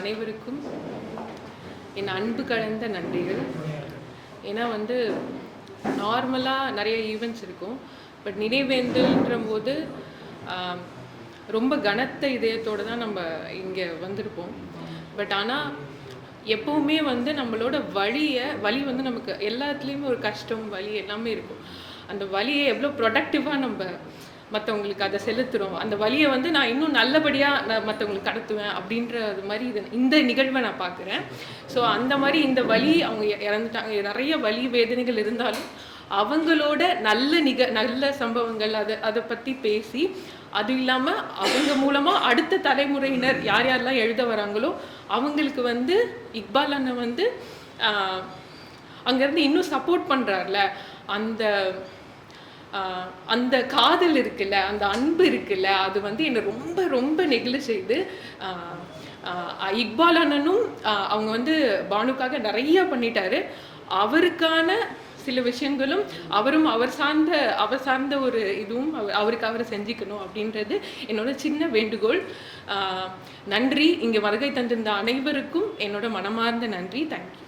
அனைவருக்கும் என் அன்பு கலந்த நன்றிகள். ஏன்னா வந்து நார்மலாக நிறைய ஈவெண்ட்ஸ் இருக்கும். பட் நினைவேந்தல்ன்ற போது ரொம்ப கனத்த இதயத்தோடு தான் நம்ம இங்கே வந்திருப்போம். பட் ஆனால் எப்போவுமே வந்து நம்மளோட வழியை வலி வந்து நமக்கு எல்லாத்துலேயுமே ஒரு கஷ்டம் வழி எல்லாமே இருக்கும். அந்த வலியை எவ்வளோ ப்ரொடக்டிவாக நம்ம மற்றவங்களுக்கு அதை செலுத்துகிறோம் அந்த வழியை வந்து நான் இன்னும் நல்லபடியாக நான் மற்றவங்களுக்கு கடத்துவேன் அப்படின்றது மாதிரி இது இந்த நிகழ்வை நான் பார்க்குறேன். ஸோ அந்த மாதிரி இந்த வழி அவங்க இறந்துட்டாங்க. நிறைய வழி வேதனைகள் இருந்தாலும் அவங்களோட நல்ல நிக நல்ல சம்பவங்கள் அதை அதை பற்றி பேசி அது இல்லாமல் அவங்க மூலமாக அடுத்த தலைமுறையினர் யார் யாரெல்லாம் எழுத வராங்களோ அவங்களுக்கு வந்து இக்பால் அண்ணன் வந்து அங்கேருந்து இன்னும் சப்போர்ட் பண்ணுறாருல அந்த அந்த காதல் இருக்குல்ல அந்த அன்பு இருக்குல்ல அது வந்து என்னை ரொம்ப ரொம்ப நெகிழ செய்து இக்பால் அண்ணனும் அவங்க வந்து பானுக்காக நிறைய பண்ணிட்டாரு. அவருக்கான சில விஷயங்களும் அவரும் அவர் சார்ந்த அவர் சார்ந்த ஒரு இதுவும் அவருக்கு அவரை செஞ்சுக்கணும் அப்படின்றது என்னோட சின்ன வேண்டுகோள். நன்றி. இங்கே வருகை தந்திருந்த அனைவருக்கும் என்னோட மனமார்ந்த நன்றி. தேங்க்யூ